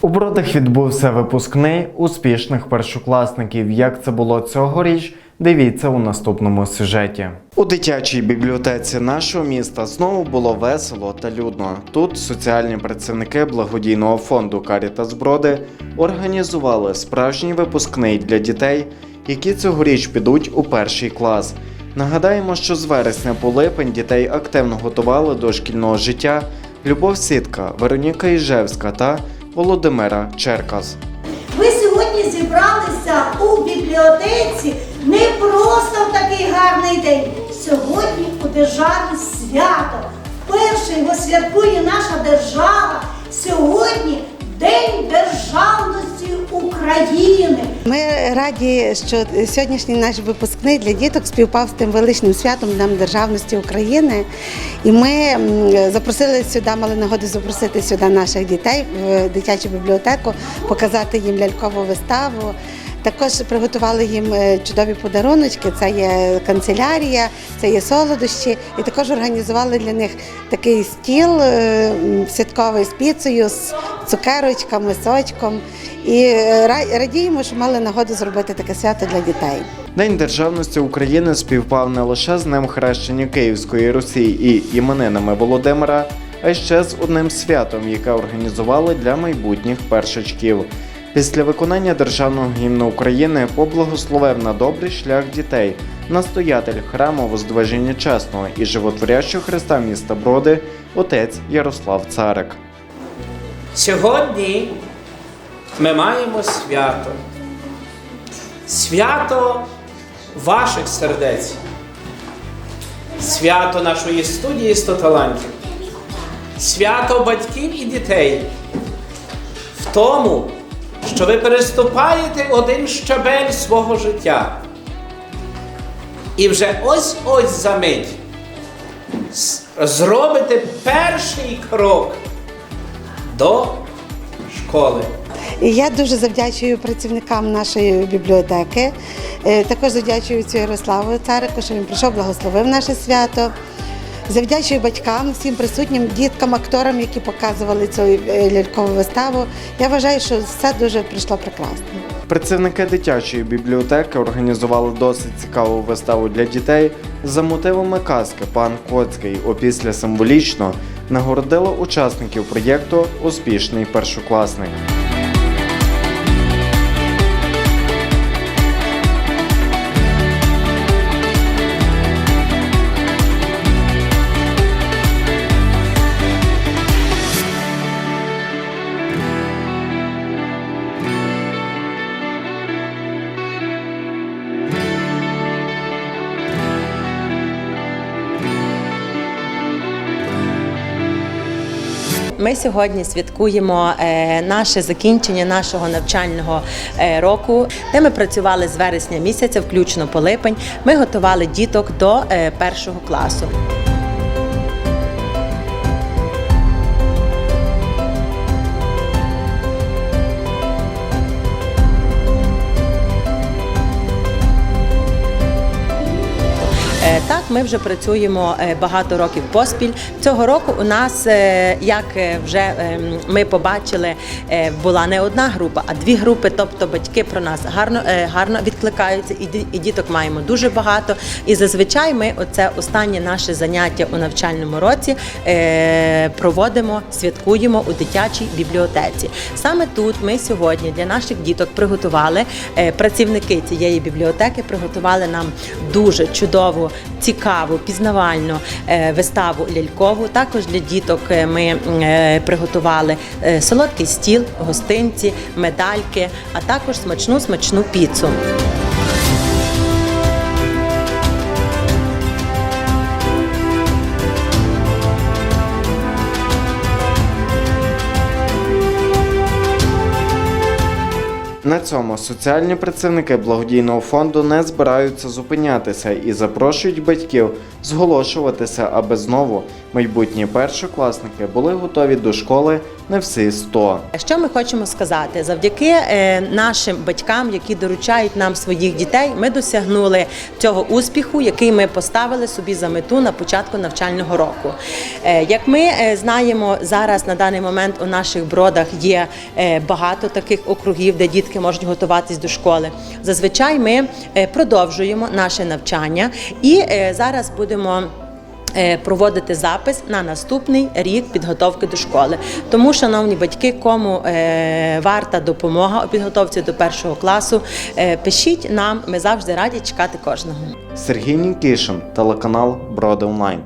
У Бродах відбувся випускний успішних першокласників. Як це було цьогоріч? Дивіться у наступному сюжеті. У дитячій бібліотеці нашого міста знову було весело та людно. Тут соціальні працівники благодійного фонду Карітас Броди організували справжній випускний для дітей, які цьогоріч підуть у перший клас. Нагадаємо, що з вересня по липень дітей активно готували до шкільного життя Любов Сітка, Вероніка Іжевська та Володимира Черкас. Ми сьогодні зібралися у бібліотеці не просто в такий гарний день. Сьогодні у державі свято. Вперше його святкує наша держава. Сьогодні День державності України. Ми раді, що сьогоднішній наш випускний для діток співпав з тим величним святом Днем Державності України. І ми запросили сюди, мали нагоду запросити сюди наших дітей в дитячу бібліотеку, показати їм лялькову виставу. Також приготували їм е, чудові подаруночки. Це є канцелярія, це є солодощі, і також організували для них такий стіл е, святковий з піцею, з цукерочками, сочком. І е, радіємо, що мали нагоду зробити таке свято для дітей. День державності України співпав не лише з Днем хрещення Київської Русі і іменинами Володимира, а ще з одним святом, яке організували для майбутніх першачків. Після виконання державного гімну України поблагословив на добрий шлях дітей настоятель храму Воздвиження Чесного і животворящого Христа міста Броди, отець Ярослав Царик. Сьогодні ми маємо свято. Свято ваших сердець. Свято нашої студії 100 талантів. Свято батьків і дітей. В тому, що ви переступаєте один щабель свого життя. І вже ось-ось за мить зробите перший крок до школи. Я дуже завдячую працівникам нашої бібліотеки. Е, Також завдячую цю Ярославу Царику, що він прийшов, благословив наше свято. Завдячую батькам, всім присутнім, діткам, акторам, які показували цю е, лялькову виставу. Я вважаю, що все дуже прийшло прекрасно. Працівники дитячої бібліотеки організували досить цікаву виставу для дітей за мотивами казки Пан Коцький. Опісля символічно нагородили учасників проєкту Успішний першокласник. Ми сьогодні святкуємо е, наше закінчення нашого навчального е, року, де ми працювали з вересня місяця, включно по липень. Ми готували діток до е, першого класу. Ми вже працюємо е, багато років поспіль. Цього року у нас, е, як е, вже ми побачили, була не одна група, а дві групи. Тобто батьки про нас гарно, гарно відкликаються, і діток маємо дуже багато. І зазвичай ми оце останнє наше заняття у навчальному році проводимо, святкуємо у дитячій бібліотеці. Саме тут ми сьогодні для наших діток приготували працівники цієї бібліотеки, приготували нам дуже чудову, цікаву, пізнавальну е, виставу лялькову. Також для діток е, ми е, приготували солодкий стіл, гостинці, медальки, а також смачну смачну піцу. На цьому соціальні працівники благодійного фонду не збираються зупинятися і запрошують батьків зголошуватися, аби знову Майбутні першокласники були готові до школи не всі 100. Що ми хочемо сказати? Завдяки е, нашим батькам, які доручають нам своїх дітей, ми досягнули цього успіху, який ми поставили собі за мету на початку навчального року. Е, як ми е, знаємо, зараз на даний момент у наших бродах є багато таких округів, де дітки можуть готуватись до школи. Зазвичай ми продовжуємо наше навчання і зараз будемо. Е, Проводити запис на наступний рік підготовки до школи. Тому, шановні батьки, кому е, варта допомога у підготовці до першого класу, е, пишіть нам, ми завжди раді чекати кожного. Сергій Нікішин, телеканал Броди Онлайн.